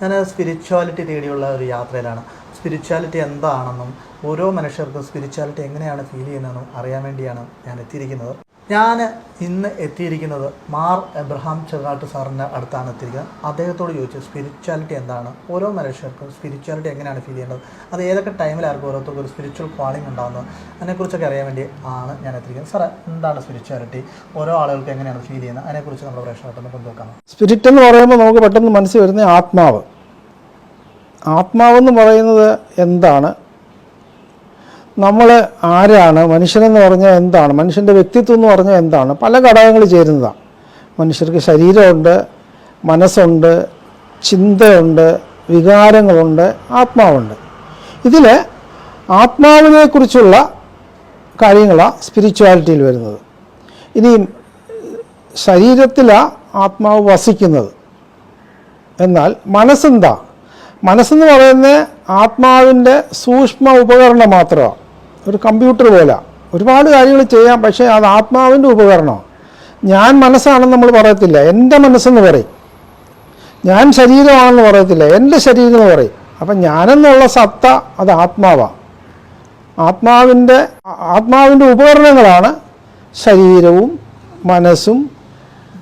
ഞാൻ സ്പിരിച്വാലിറ്റി തേടിയുള്ള ഒരു യാത്രയിലാണ്. സ്പിരിച്വാലിറ്റി എന്താണെന്നും ഓരോ മനുഷ്യർക്കും സ്പിരിച്വാലിറ്റി എങ്ങനെയാണ് ഫീൽ ചെയ്യുന്നതെന്നും അറിയാൻ വേണ്ടിയാണ് ഞാൻ എത്തിയിരിക്കുന്നത്. ഞാൻ ഇന്ന് എത്തിയിരിക്കുന്നത് മാർ എബ്രഹാം ചെറുകാട്ട് സാറിന്റെ അടുത്താണ് എത്തിയിരിക്കുന്നത്. അദ്ദേഹത്തോട് ചോദിച്ചു സ്പിരിച്വാലിറ്റി എന്താണ്? ഓരോ മനുഷ്യർക്കും സ്പിരിച്വാലിറ്റി എങ്ങനെയാണ് ഫീൽ ചെയ്യേണ്ടത്? അത് ഏതൊക്കെ ടൈമിലായിരിക്കും ഓരോരുത്തർക്കും ഒരു സ്പിരിച്വൽ ക്വാളിംഗ് ഉണ്ടാകുന്നത് അതിനെക്കുറിച്ചൊക്കെ അറിയാൻ വേണ്ടി ആണ് ഞാൻ എത്തിയിരിക്കുന്നത്. സാറേ എന്താണ് സ്പിരിച്വാലിറ്റി ഓരോ ആളുകൾക്ക് എങ്ങനെയാണ് ഫീൽ ചെയ്യുന്നത്? അതിനെക്കുറിച്ച് നമ്മൾ പ്രേക്ഷകർക്കൊന്ന് കൊണ്ടുവെക്കാം സ്പിരിറ്റ് എന്ന് പറയുമ്പോൾ നമുക്ക് പെട്ടെന്ന് മനസ്സിൽ വരുന്ന ആത്മാവ്. ആത്മാവെന്ന് പറയുന്നത് എന്താണ്? നമ്മൾ ആരാണ് മനുഷ്യനെന്ന് പറഞ്ഞാൽ എന്താണ് മനുഷ്യന്റെ വ്യക്തിത്വം എന്ന് പറഞ്ഞാൽ എന്താണ്? പല ഘടകങ്ങൾ ചേരുന്നതാണ് മനുഷ്യർക്ക് ശരീരമുണ്ട് മനസ്സുണ്ട് ചിന്തയുണ്ട് വികാരങ്ങളുണ്ട് ആത്മാവുണ്ട്. ഇതിൽ ആത്മാവിനെക്കുറിച്ചുള്ള കാര്യങ്ങളാണ് സ്പിരിച്വാലിറ്റിയിൽ വരുന്നത്. ഇനി ശരീരത്തിലാണ് ആത്മാവ് വസിക്കുന്നത്. എന്നാൽ മനസ്സെന്താ? മനസ്സെന്ന് പറയുന്നത് ആത്മാവിന്റെ സൂക്ഷ്മ ഉപകരണം മാത്രമാണ് ഒരു കമ്പ്യൂട്ടർ പോലെ. ഒരുപാട് കാര്യങ്ങൾ ചെയ്യാം പക്ഷേ അത് ആത്മാവിന്റെ ഉപകരണമാണ്. ഞാൻ മനസ്സാണെന്ന് നമ്മൾ പറയത്തില്ല. എന്റെ മനസ്സെന്ന് പറയും. ഞാൻ ശരീരമാണെന്ന് പറയത്തില്ല. എന്റെ ശരീരം എന്ന് പറയും. അപ്പം ഞാനെന്നുള്ള സത്ത അത് ആത്മാവാണ് ആത്മാവിന്റെ ആത്മാവിന്റെ ഉപകരണങ്ങളാണ് ശരീരവും മനസ്സും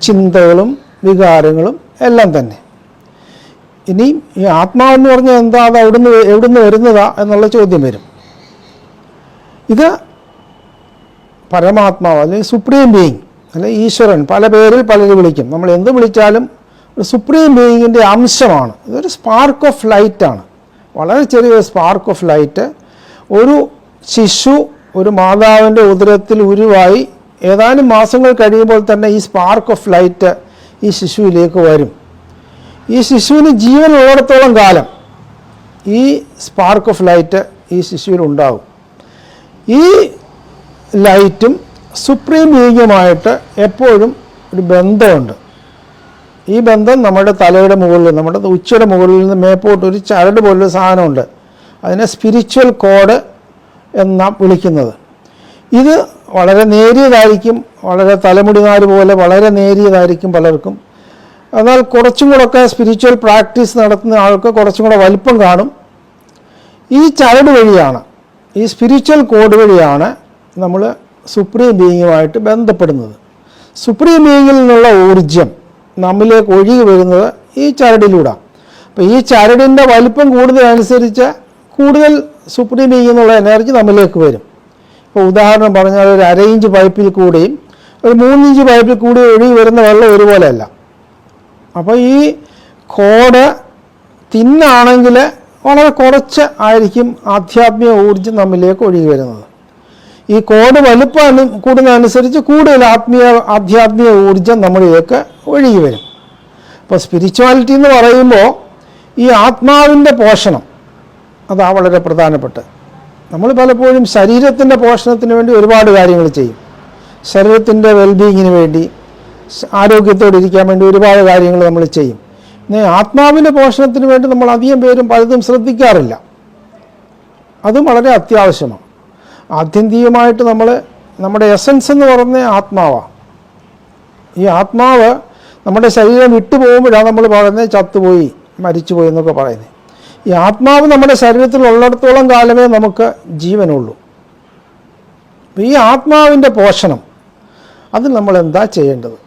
ചിന്തകളും വികാരങ്ങളും എല്ലാം തന്നെ. ഇനി ഈ ആത്മാവെന്ന് പറഞ്ഞാൽ എന്താ? അത് അവിടുന്ന് എവിടുന്ന് വരുന്നതാ എന്നുള്ള ചോദ്യം വരും. ഇത് പരമാത്മാവ് അല്ലെങ്കിൽ സുപ്രീം ബീയിങ് അല്ലെ ഈശ്വരൻ. പല പേരിൽ പലരും വിളിക്കും. നമ്മൾ എന്ത് വിളിച്ചാലും ഒരു സുപ്രീം ബീയിങ്ങിന്റെ അംശമാണ്. ഇതൊരു സ്പാർക്ക് ഓഫ് ലൈറ്റാണ് വളരെ ചെറിയൊരു സ്പാർക്ക് ഓഫ് ലൈറ്റ് ഒരു ശിശു ഒരു മാതാവിന്റെ ഉദരത്തിൽ ഉരുവായി ഏതാനും മാസങ്ങൾ കഴിയുമ്പോൾ തന്നെ ഈ സ്പാർക്ക് ഓഫ് ലൈറ്റ് ഈ ശിശുവിലേക്ക് വരും. ഈ ശിശുവിന് ജീവനുള്ളിടത്തോളം കാലം ഈ സ്പാർക്ക് ഓഫ് ലൈറ്റ് ഈ ശിശുവിൽ ഉണ്ടാകും ഈ ലൈറ്റും സുപ്രീം ബീയിങ്ങുമായിട്ട് എപ്പോഴും ഒരു ബന്ധമുണ്ട്. ഈ ബന്ധം നമ്മുടെ തലയുടെ മുകളിൽ നമ്മുടെ ഉച്ചയുടെ മുകളിൽ നിന്ന് മേപ്പോട്ട് ഒരു ചരട് പോലൊരു സാധനമുണ്ട്. അതിനെ സ്പിരിച്വൽ കോഡ് എന്നാ വിളിക്കുന്നത്. ഇത് വളരെ നേരിയതായിരിക്കും വളരെ തലമുടിനാർ പോലെ വളരെ നേരിയതായിരിക്കും പലർക്കും. എന്നാൽ കുറച്ചും കൂടെയൊക്കെ സ്പിരിച്വൽ പ്രാക്ടീസ് നടത്തുന്ന ആൾക്ക് കുറച്ചും കൂടെ വലിപ്പം കാണും. ഈ ചരട് വഴിയാണ് ഈ സ്പിരിച്വൽ കോഡ് വഴിയാണ് നമ്മൾ സുപ്രീം ബീയിങ്ങുമായിട്ട് ബന്ധപ്പെടുന്നത്. സുപ്രീം ബീയിങ്ങിൽ നിന്നുള്ള ഊർജം നമ്മിലേക്ക് ഒഴുകി വരുന്നത് ഈ ചരടിലൂടെ. അപ്പോൾ ഈ ചരടിന്റെ വലിപ്പം കൂടുതലനുസരിച്ച് കൂടുതൽ സുപ്രീം ബീയിങ് എന്നുള്ള എനർജി നമ്മിലേക്ക് വരും. ഇപ്പോൾ ഉദാഹരണം പറഞ്ഞാൽ ഒരു അര ഇഞ്ച് പൈപ്പിൽ കൂടിയും ഒരു മൂന്നിഞ്ച് പൈപ്പിൽ കൂടി ഒഴുകി വരുന്ന വെള്ളം ഒരുപോലെയല്ല. അപ്പോൾ ഈ കോഡ് തിന്നാണെങ്കിൽ വളരെ കുറച്ച് ആയിരിക്കും ആധ്യാത്മിക ഊർജം നമ്മിലേക്ക് ഒഴുകി വരുന്നത്. ഈ കോഡ് വലുപ്പം കൂടുന്നതനുസരിച്ച് കൂടുതൽ ആത്മീയ ആധ്യാത്മിക ഊർജം നമ്മളിലേക്ക് ഒഴുകി വരും. അപ്പോൾ സ്പിരിച്വാലിറ്റി എന്ന് പറയുമ്പോൾ ഈ ആത്മാവിന്റെ പോഷണം അതാ വളരെ പ്രധാനപ്പെട്ട്. നമ്മൾ പലപ്പോഴും ശരീരത്തിന്റെ പോഷണത്തിന് വേണ്ടി ഒരുപാട് കാര്യങ്ങൾ ചെയ്യും. ശരീരത്തിന്റെ വെൽബീയിങ്ങിന് വേണ്ടി ആരോഗ്യത്തോടെ ഇരിക്കാൻ വേണ്ടി ഒരുപാട് കാര്യങ്ങൾ നമ്മൾ ചെയ്യും. ആത്മാവിന്റെ പോഷണത്തിന് വേണ്ടി നമ്മൾ അധികം പേരും പലതും ശ്രദ്ധിക്കാറില്ല. അതും വളരെ അത്യാവശ്യമാണ്. ആത്യന്തികമായിട്ട് നമ്മൾ നമ്മുടെ എസൻസ് എന്ന് പറഞ്ഞ ആത്മാവാണ് ഈ ആത്മാവ് നമ്മുടെ ശരീരം വിട്ടു പോകുമ്പോഴാണ് നമ്മൾ പറയുന്നത് ചത്തുപോയി മരിച്ചുപോയി എന്നൊക്കെ പറയുന്നത്. ഈ ആത്മാവ് നമ്മുടെ ശരീരത്തിൽ ഉള്ളിടത്തോളം കാലമേ നമുക്ക് ജീവനുള്ളൂ. ഈ ആത്മാവിന്റെ പോഷണം അത് നമ്മൾ എന്താ ചെയ്യേണ്ടത്?